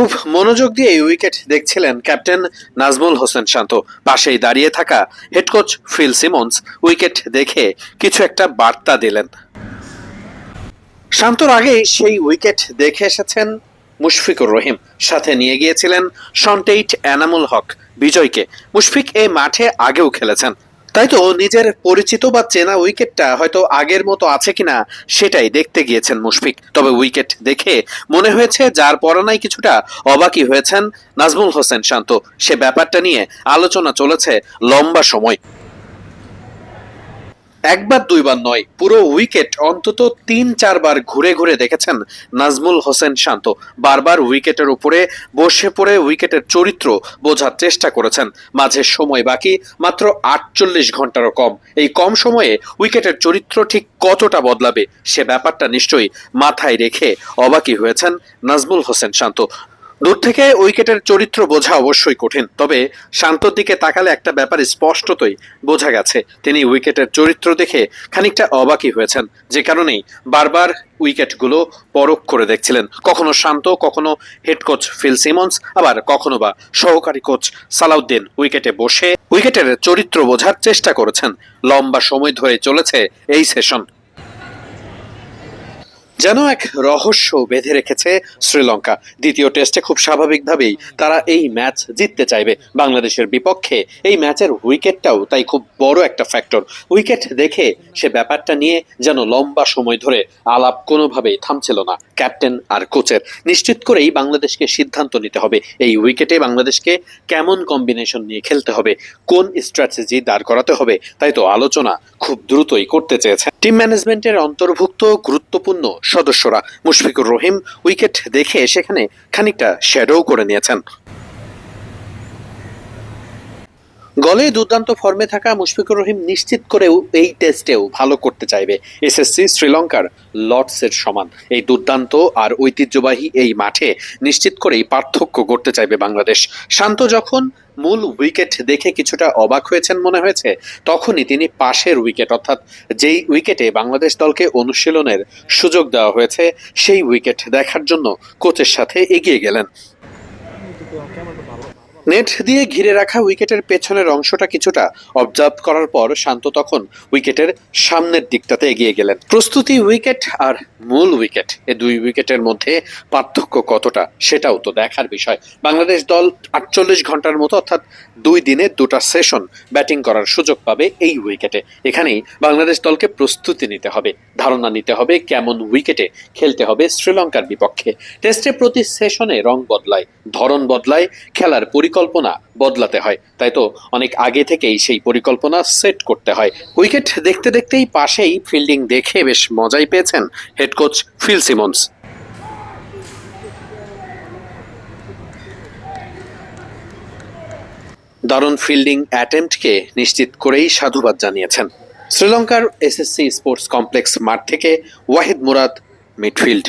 খুব মনোযোগ দিয়ে এই উইকেট দেখছিলেন ক্যাপ্টেন নাজমুল হোসেন শান্ত। পাশেই দাঁড়িয়ে থাকা head coach Phil Simmons wicket দেখে কিছু একটা বার্তা দিলেন। শান্তর আগেই সেই উইকেট দেখে এসেছেন মুশফিকুর রহিম। সাথে নিয়ে গিয়েছিলেন সন্টেইট এনামুল হক বিজয়কে। মুশফিক এই মাঠে আগেও খেলেছেন। তাই তো, নিজের পরিচিত বা চেনা উইকেটটা হয়তো আগের মতো আছে কিনা সেটাই দেখতে গিয়েছেন মুশফিক। তবে উইকেট দেখে মনে হয়েছে যার পরানায় কিছুটা অবাকি হয়েছেন নাজমুল হোসেন শান্ত। সে ব্যাপারটা নিয়ে আলোচনা চলেছে লম্বা সময়। একবার দুইবার নয়, পুরো উইকেট অন্তত তিন, চারবার ঘুরে ঘুরে দেখেছেন নাজমুল হোসেন শান্ত। বারবার উইকেটের উপরে বসে পড়ে উইকেটের চরিত্র বোঝার চেষ্টা করেছেন। মাঝে সময় বাকি, মাত্র আটচল্লিশ ঘন্টারও কম। এই কম সময়ে উইকেটের চরিত্র ঠিক কতটা বদলাবে, সে ব্যাপারটা নিশ্চয়ই মাথায় রেখে অবাকই হয়েছেন নাজমুল হোসেন শান্ত। দূর থেকে উইকেটের চরিত্র বোঝা অবশ্যই কঠিন, তবে শান্তর দিকে তাকালে একটা ব্যাপার স্পষ্টতই বোঝা গেছে। তিনি উইকেটের চরিত্র দেখে খানিকটা অবাকই হয়েছেন, যে কারণেই বারবার উইকেটগুলো পরখ করে দেখছিলেন। কখনো শান্ত, কখনো হেড কোচ ফিল সিমন্স, আবার কখনো বা সহকারী কোচ সালাউদ্দিন উইকেটে বসে উইকেটের চরিত্র বোঝার চেষ্টা করেছেন। লম্বা সময় ধরে চলেছে এই সেশন। যেন এক রহস্য বেঁধে রেখেছে শ্রীলঙ্কা। দ্বিতীয় টেস্টে খুব স্বাভাবিকভাবেই তারা এই ম্যাচ জিততে চাইবে বাংলাদেশের বিপক্ষে। এই ম্যাচের উইকেটটাও তাই খুব বড় একটা ফ্যাক্টর। উইকেট দেখে সে ব্যাপারটা নিয়ে যেন লম্বা সময় ধরে আলাপ কোনোভাবেই থামছিল না ক্যাপ্টেন আর কোচের। নিশ্চিত করেই বাংলাদেশকে সিদ্ধান্ত নিতে হবে। এই উইকেটে বাংলাদেশকে কেমন কম্বিনেশন নিয়ে খেলতে হবে? কোন স্ট্র্যাটেজি দাঁড় করাতে হবে? তাই তো আলোচনা খুব দ্রুতই করতে চেয়েছেন। টিম ম্যানেজমেন্টের অন্তর্ভুক্ত গুরুত্বপূর্ণ সদস্যরা মুশফিকুর রহিম উইকেট দেখে সেখানে খানিকটা শ্যাডো করে নিয়েছেন। গলে দুর্দান্ত ফর্মে থাকা মুশফিকুর রহিম নিশ্চিত করেও এই টেস্টেও ভালো করতে চাইবে এসএসসি শ্রীলঙ্কার লর্ডসের সমান। এই দুর্দান্ত আর ঐতিহ্যবাহী এই মাঠে নিশ্চিত করেই পার্থক্য করতে চাইবে বাংলাদেশ। শান্ত যখন মূল উইকেট দেখে কিছুটা অবাক হয়েছেন মনে হয়েছে, তখনই তিনি পাশের উইকেট, অর্থাৎ যেই উইকেটে বাংলাদেশ দলকে অনুশীলনের সুযোগ দেওয়া হয়েছে, সেই উইকেট দেখার জন্য কোচের সাথে এগিয়ে গেলেন। নেট দিয়ে ঘিরে রাখা উইকেটের পেছনের অংশটা কিছুটা অবজার্ভ করার পর শান্ত তখন উইকেটের সামনের দিকটাতে এগিয়ে গেলেন। প্রস্তুতি উইকেট আর মূল উইকেট, এ দুই উইকেটের মধ্যে পার্থক্য কতটা সেটাও তো দেখার বিষয়। বাংলাদেশ দল আটচল্লিশ ঘণ্টার মতো অর্থাৎ দুই দিনে দুটা সেশন ব্যাটিং করার সুযোগ পাবে এই উইকেটে। এখানেই বাংলাদেশ দলকে প্রস্তুতি নিতে হবে, ধারণা নিতে হবে কেমন উইকেটে খেলতে হবে শ্রীলঙ্কার বিপক্ষে। টেস্টে প্রতি সেশনে রং বদলায়, ধরন বদলায়, খেলার পরিকল্পনা বদলাতে হয়। তাই তো অনেক আগে থেকেই সেই পরিকল্পনা সেট করতে হয়। উইকেট দেখতে দেখতেই পাশেই ফিল্ডিং দেখে বেশ মজাই পেয়েছেন হেড কোচ ফিল সিমন্স। দারুণ ফিল্ডিং অ্যাটেম্পটকে নিশ্চিত করেই সাধুবাদ জানিয়েছেন। শ্রীলঙ্কার এসএসসি স্পোর্টস কমপ্লেক্স মাঠ থেকে ওয়াহিদ মুরাদ, মিডফিল্ড।